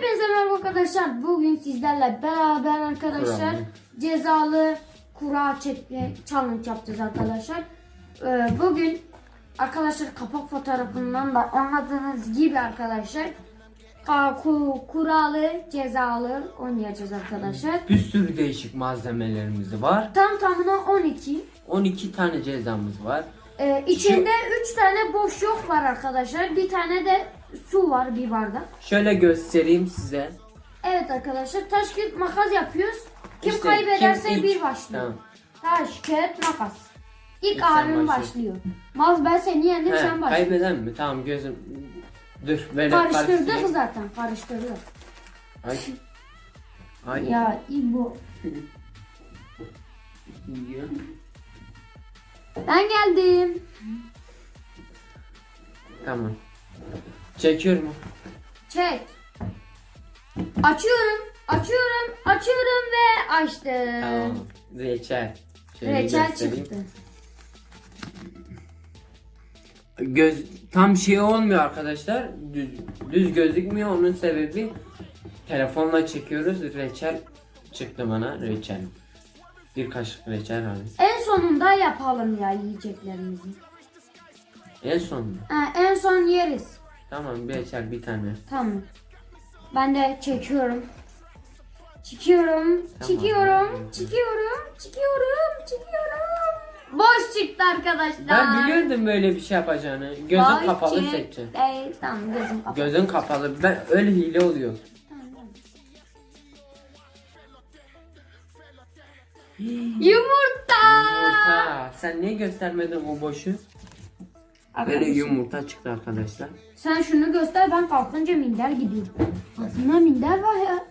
Hepinize merhaba arkadaşlar. Bugün sizlerle beraber arkadaşlar Bravo. cezalı kura çekme challenge yapacağız arkadaşlar. Ee, bugün arkadaşlar kapak fotoğrafından da anladığınız gibi arkadaşlar ka- ku- kuralı cezalı oynayacağız arkadaşlar. Bir sürü değişik malzemelerimiz var. Tam tamına 12. 12 tane cezamız var. Ee, içinde 3 tane boş yok var arkadaşlar. Bir tane de su var bir bardak. Şöyle göstereyim size. Evet arkadaşlar taş kağıt makas yapıyoruz. Kim İşte kaybederse kim ilk- bir başlıyor. Tamam. Taş kağıt makas. İlk İlk sen abim başlıyor. Maz ben seni yendim He, sen başla. kaybeden mi? Tamam gözüm. Dur böyle Karıştırdık karıştırayım. zaten karıştırdık. Ay. Ay. Ya İbo. Ben geldim. Tamam. Çekiyorum. Çek. Açıyorum. Açıyorum. Açıyorum ve açtım. Tamam. Reçel. Şöyle Reçel göstereyim. çıktı. Göz tam şey olmuyor arkadaşlar. Düz, düz gözükmüyor. Onun sebebi telefonla çekiyoruz. Reçel çıktı bana. Reçel. Bir kaşık reçel abi. En sonunda yapalım ya yiyeceklerimizi. En sonunda. Ha, en son yeriz. Tamam bir reçel bir tane. Tamam. Ben de çekiyorum. Çekiyorum, Tamam. çekiyorum, çekiyorum, çekiyorum, çekiyorum. Boş çıktı arkadaşlar. Ben biliyordum böyle bir şey yapacağını. Gözün Boş kapalı çıktı. seçeceğim. Evet, tamam gözüm kapalı. Gözün kapalı. Ben öyle hile oluyor. Yumurta. Yumurta. Sen niye göstermedin o boşu? Böyle Arkadaşlar, yumurta çıktı arkadaşlar. Sen şunu göster ben kalkınca minder gidiyor. Aslında minder var ya.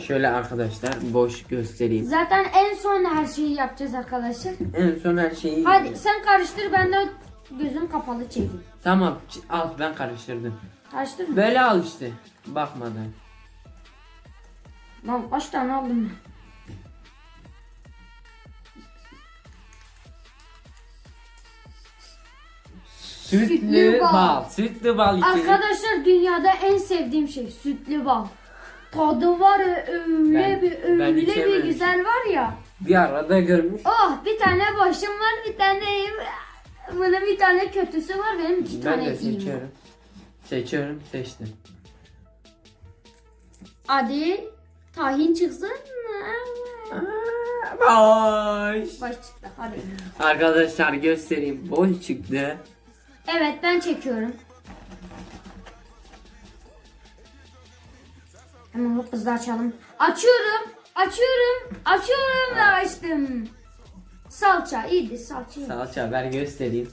Şöyle arkadaşlar boş göstereyim. Zaten en son her şeyi yapacağız arkadaşlar. En son her şeyi... Hadi sen karıştır ben de gözüm kapalı çekeyim. Tamam al ben karıştırdım. Karıştır mı? Böyle al işte. Bakmadan. Lan kaç tane aldım? Sütlü, Sütlü bal. Sütlü bal içelim. Arkadaşlar dünyada en sevdiğim şey sütlü bal. Tadı var öyle Ben- bir ben öyle bir içememişim. güzel var ya. Bir arada görmüş. Oh bir tane boşum var bir tane bunun bir tane kötüsü var benim iki Ben tane de iyiyim. seçiyorum. Seçiyorum seçtim. Hadi tahin çıksın. Boş. Baş çıktı hadi. Arkadaşlar göstereyim. Boş çıktı. Evet ben çekiyorum. Hemen hop hızlı açalım. Açıyorum. Açıyorum. Açıyorum ve açtım. Salça iyiydi salça. iyiydi. Salça ver göstereyim.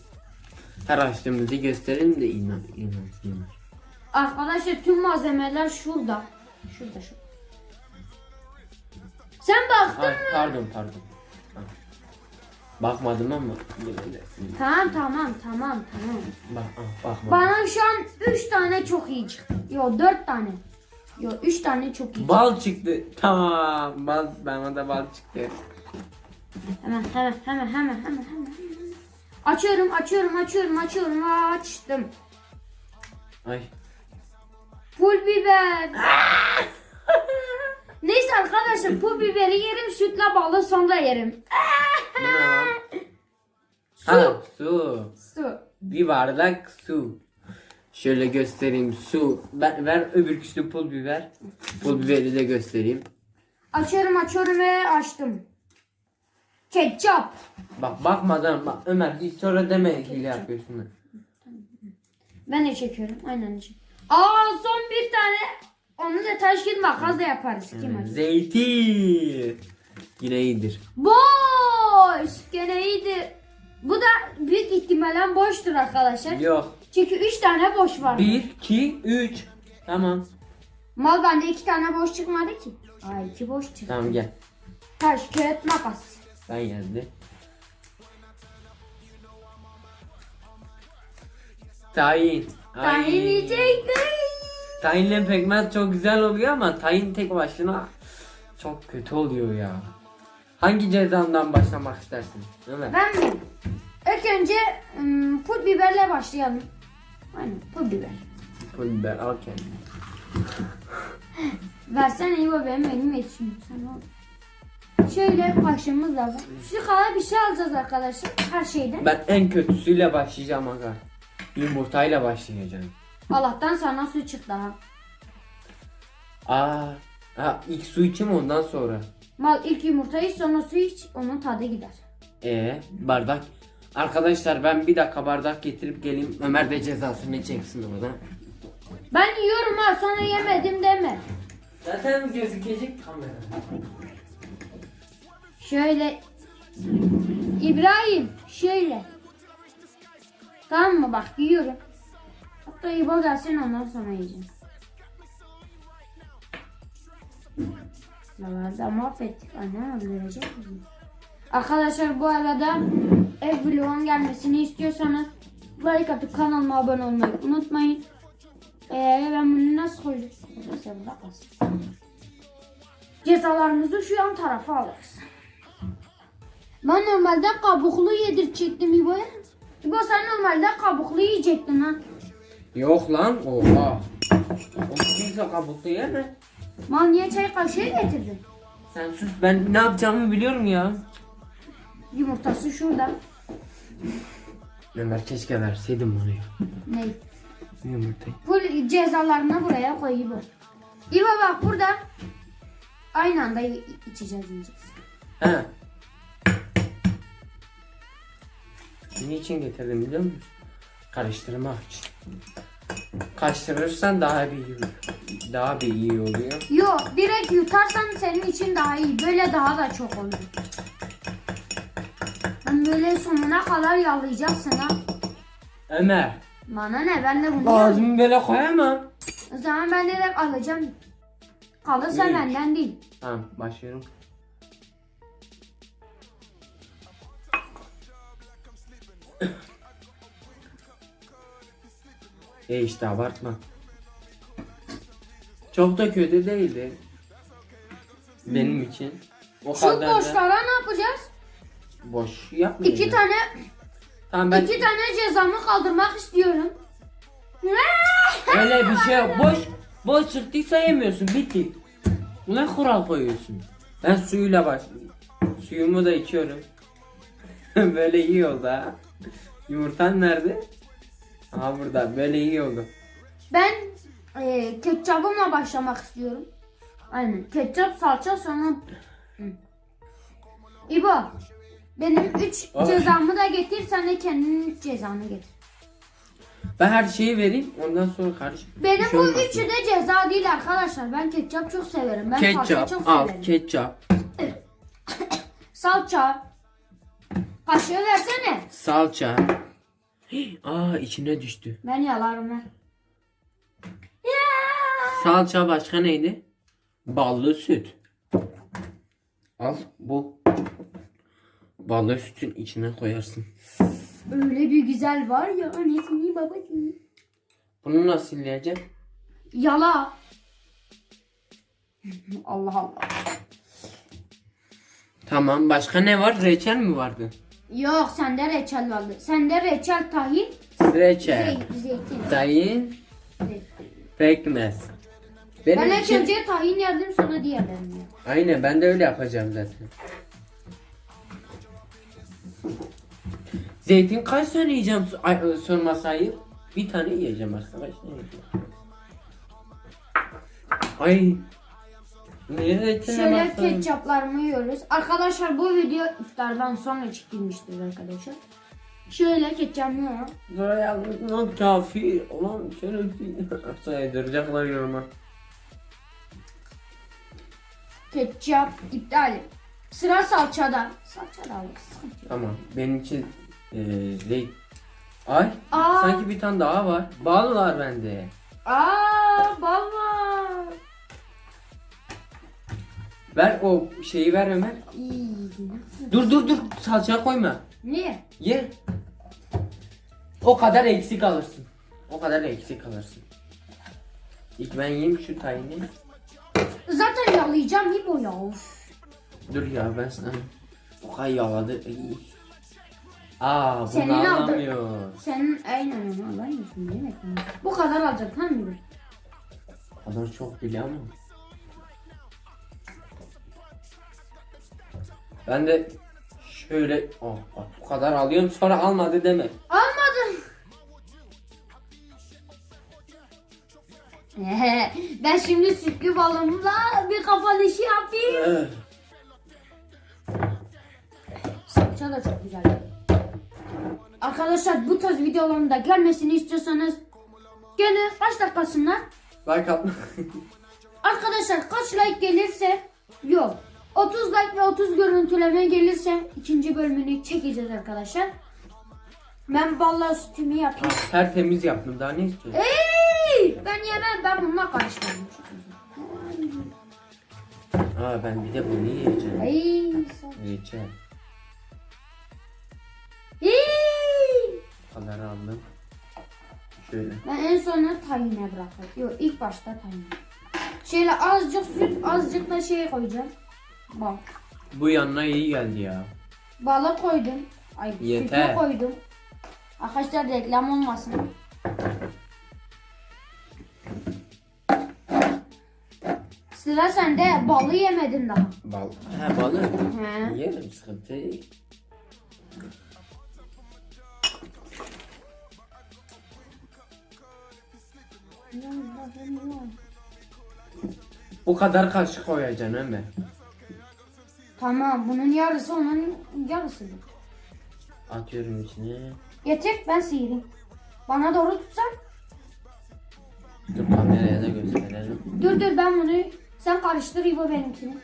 Her açtığımızı gösterelim de inan inansınlar. Arkadaşlar tüm malzemeler şurada. Şurada şu. Sen baktın Ay, mı? pardon pardon. Bakmadım ama yine de. Tamam tamam tamam tamam. Bak, ah, bakmadım. Bana şu an 3 tane çok iyi çıktı. Yo 4 tane. Yo 3 tane çok iyi. Bal çıktı. Tamam. Bal bana da bal çıktı. Hemen hemen hemen hemen hemen hemen. Açıyorum açıyorum açıyorum açıyorum açtım. Ay. Pul biber. Neyse arkadaşlar pul biberi yerim sütle balı sonra yerim. Bu ne lan? Su. Ha, su. Su. Bir bardak su. Şöyle göstereyim su. Ben, ver öbürküsü pul biber. Pul biberi de göstereyim. Açıyorum açıyorum ve açtım. Ketçap. Bak bakmadan bak Ömer hiç sonra deme hile yapıyorsun. Ben de çekiyorum. Aynen. Aa son bir tane. Onu da taş kağıt makas da yaparız. Kim acı? Zeytin. Yine iyidir. Boş. Gene iyiydi. Bu da büyük ihtimalle boştur arkadaşlar. Yok. Çünkü 3 tane boş var. 1, 2, 3. Tamam. Mal bende 2 tane boş çıkmadı ki. Ay 2 boş çıktı. Tamam gel. Taş kağıt makas. Ben geldi. Tayin. Ay. Tahin yiyecektim. Tayinle pekmez çok güzel oluyor ama tayin tek başına çok kötü oluyor ya. Hangi cezandan başlamak istersin? Ömer. Ben mi? İlk önce ım, pul biberle başlayalım. Aynen pul biber. Pul biber al kendin. Versene İbo benim elim yetişmiyor. Sen al. Şöyle kaşığımız da var. Şu kadar bir şey alacağız arkadaşlar. Her şeyden. Ben en kötüsüyle başlayacağım aga. Yumurtayla başlayacağım. Allah'tan sana su çıktı ha. Aa, ha, ilk su içeyim ondan sonra. Mal ilk yumurtayı sonra su iç. Onun tadı gider. Ee, bardak. Arkadaşlar ben bir dakika bardak getirip geleyim. Ömer de cezasını çeksin orada. Ben yiyorum ha sonra yemedim deme. Zaten gözükecek kamera. Şöyle. İbrahim şöyle. Tamam mı bak yiyorum. Hatta İbo gelsin ondan sonra yiyeceğim. Lavada mahvettik. Annem öldürecek bizi. Arkadaşlar bu arada ev vlogun gelmesini istiyorsanız like atıp kanalıma abone olmayı unutmayın. Ee, ben bunu nasıl koydum? Neyse burada. Cezalarımızı şu yan tarafa alırız. Ben normalde kabuklu yedirtecektim İbo'ya. İbo sen normalde kabuklu yiyecektin ha. Yok lan oha. O kimse kabuklu yeme. Mal niye çay kaşığı getirdin? Sen sus ben ne yapacağımı biliyorum ya. Yumurtası şurada. Ömer keşke verseydim bana ya. Ne? Yumurtayı. Bu cezalarını buraya koy İbo. İbo bak burada. Aynı anda içeceğiz yiyeceğiz. He. Niçin getirdim biliyor musun? Karıştırmak için. Karıştırırsan daha bir iyi, daha bir iyi oluyor. Yo direkt yutarsan senin için daha iyi. Böyle daha da çok olur. Ben böyle sonuna kadar yalayacaksın ha. Ömer. Bana ne ben de bunu yalayayım. Ağzımı böyle koyamam. O zaman ben direkt alacağım. Kalırsa Neymiş? benden değil. Tamam başlıyorum. E işte abartma. Çok da kötü değildi. Benim için. O Şu kadar da boşlara ne yapacağız? boş yapmayacağım. İki tane Tamam ben iki tane cezamı kaldırmak istiyorum. öyle bir şey yok. Boş boş çıktıysa yemiyorsun. Bitti. Ne kural koyuyorsun? Ben suyuyla başlıyorum. Suyumu da içiyorum. Böyle iyi oldu ha. Yumurtan nerede? Aha burada. Böyle iyi oldu. Ben e, ketçabımla başlamak istiyorum. Aynen. Ketçap, salça sonra... Hı. İbo. Benim üç Ay. cezamı da getir. Sen de kendinin üç cezanı getir. Ben her şeyi vereyim. Ondan sonra karış. Benim şey bu olmaz. üçü de ceza değil arkadaşlar. Ben ketçap çok severim. Ben salça Ketçap. çok Al severim. ketçap. salça. Kaşığı versene. Salça. Aa içine düştü. Ben yalarım ben. Salça başka neydi? Ballı süt. Al bu. Ballı sütün içine koyarsın. Öyle bir güzel var ya annesini babasını. Bunu nasıl sileceğim? Yala. Allah Allah. Tamam başka ne var? Reçel mi vardı? Yok sende reçel vardı. Sende reçel tahin, Reçel. zey- zeytin. Tayin. Pekmez. Benim Ben ilk için... önce tahin yerdim sonra diğerlerini yedim. Aynen ben de öyle yapacağım zaten. Zeytin kaç tane yiyeceğim Ay, e? Bir tane yiyeceğim arkadaşlar. Ay. Niye reçele Şöyle ketçaplarımı yiyoruz. Arkadaşlar bu video iftardan sonra çekilmiştir arkadaşlar. Şöyle ketçap yiyorum. Buraya lan kafi. Ulan şöyle saydıracaklar yoruma. Ketçap iptal. Sıra salçada. Salça da alırız. Tamam benim için e, zeyt. Ay Aa. sanki bir tane daha var. Bal var bende. Aa baba. Ver o şeyi ver Ömer. Dur dur dur salça koyma. Niye? Ye. O kadar eksik alırsın. O kadar eksik alırsın. İlk ben yiyeyim şu tayini. Zaten yalayacağım ya. Of. Dur ya ben sana. O kadar yaladı. Aa bunu Senin aldın. alamıyor. Senin aynen onu alamıyorsun değil mi? Bu kadar alacak tamam mı? Kadar çok biliyor ama. Ben de şöyle oh, bak bu kadar alıyorum sonra almadı deme. Almadım. ben şimdi sütlü balımla bir kapanışı yapayım. Salça da çok güzel. Arkadaşlar bu tarz videoların da gelmesini istiyorsanız gene kaç dakikasınlar? Like atma. Arkadaşlar kaç like gelirse yok. 30 like ve 30 görüntüleme gelirse ikinci bölümünü çekeceğiz arkadaşlar. Ben vallahi sütümü yapayım. Tertemiz yaptım daha ne istiyorsun? Ey! Ben yemem ben bununla karıştırdım. Aa ben bir de bunu yiyeceğim. Ay, Yiyeceğim. Ey! Kadar aldım. Şöyle. Ben en sona tahine bırakayım. Yok ilk başta tahine. Şöyle azıcık süt azıcık da şey koyacağım. Bak. Bu yanına iyi geldi ya. Balık koydum. Ay Yeter. sütü koydum. Arkadaşlar reklam olmasın. Sıra sende balı yemedin daha. Bal. He balık. He. Yerim sıkıntı değil. Bu kadar kaşık koyacaksın Ömer. Tamam bunun yarısı onun yarısıdır. Atıyorum içine. Getir ben sıyırayım. Bana doğru tutsan. Dur kameraya da gösterelim. Dur dur ben bunu sen karıştır İbo benimkini.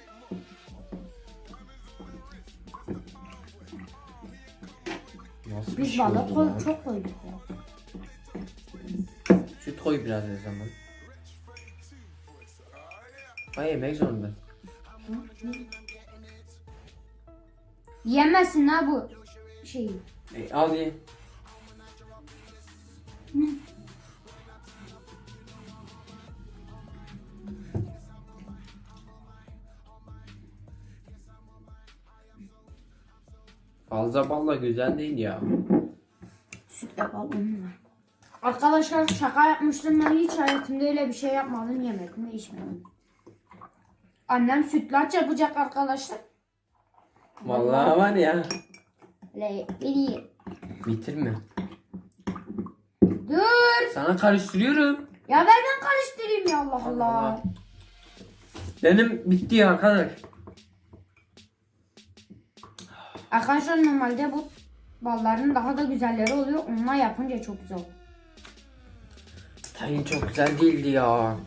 Nasıl bir Biz şey oldu koy, lan? çok koyduk ya. Süt koy biraz o zaman. Ay yemek zorunda. Yemezsin ha bu şeyi. E, al ye. Fazla balla güzel değil ya. Sütle bal. Arkadaşlar şaka yapmıştım ben hiç hayatımda öyle bir şey yapmadım yemedim ve içmedim. Annem sütlaç yapacak arkadaşlar. Vallahi var ya. Le, beni Bitirme. dur. Sana karıştırıyorum. Ya ver ben karıştırayım ya Allah Allah. Allah. Benim bitti ya arkadaş. Arkadaşlar normalde bu balların daha da güzelleri oluyor. Onunla yapınca çok güzel. Tayin çok güzel değildi ya.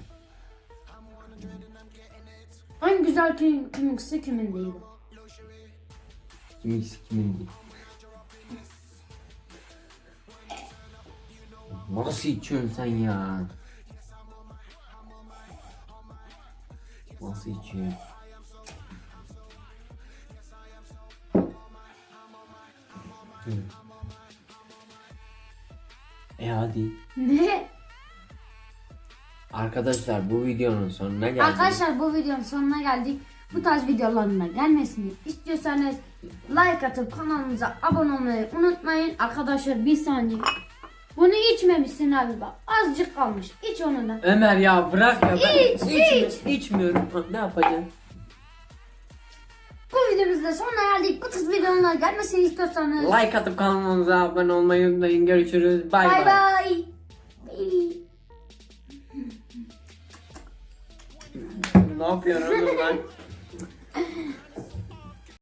En güzel kim, kiminkisi kimin değil. Kimin kimin değil. Nasıl içiyorsun sen ya? Nasıl içiyorsun? Hı. E hadi. Ne? Arkadaşlar bu videonun sonuna geldik. Arkadaşlar bu videonun sonuna geldik. Bu tarz videoların da gelmesini istiyorsanız like atıp kanalımıza abone olmayı unutmayın. Arkadaşlar bir saniye. Bunu içmemişsin abi bak. Azıcık kalmış. İç onu da. Ömer ya bırak ya ben İç, içmi- iç. içmiyorum. Ha, Ne yapacağım? Bu videomuzda sonuna geldik. Bu tarz videoların gelmesini istiyorsanız Like atıp kanalımıza abone olmayı unutmayın. Görüşürüz. Bay bay bay. bay. Bay. Ne yapıyorsun oğlum lan?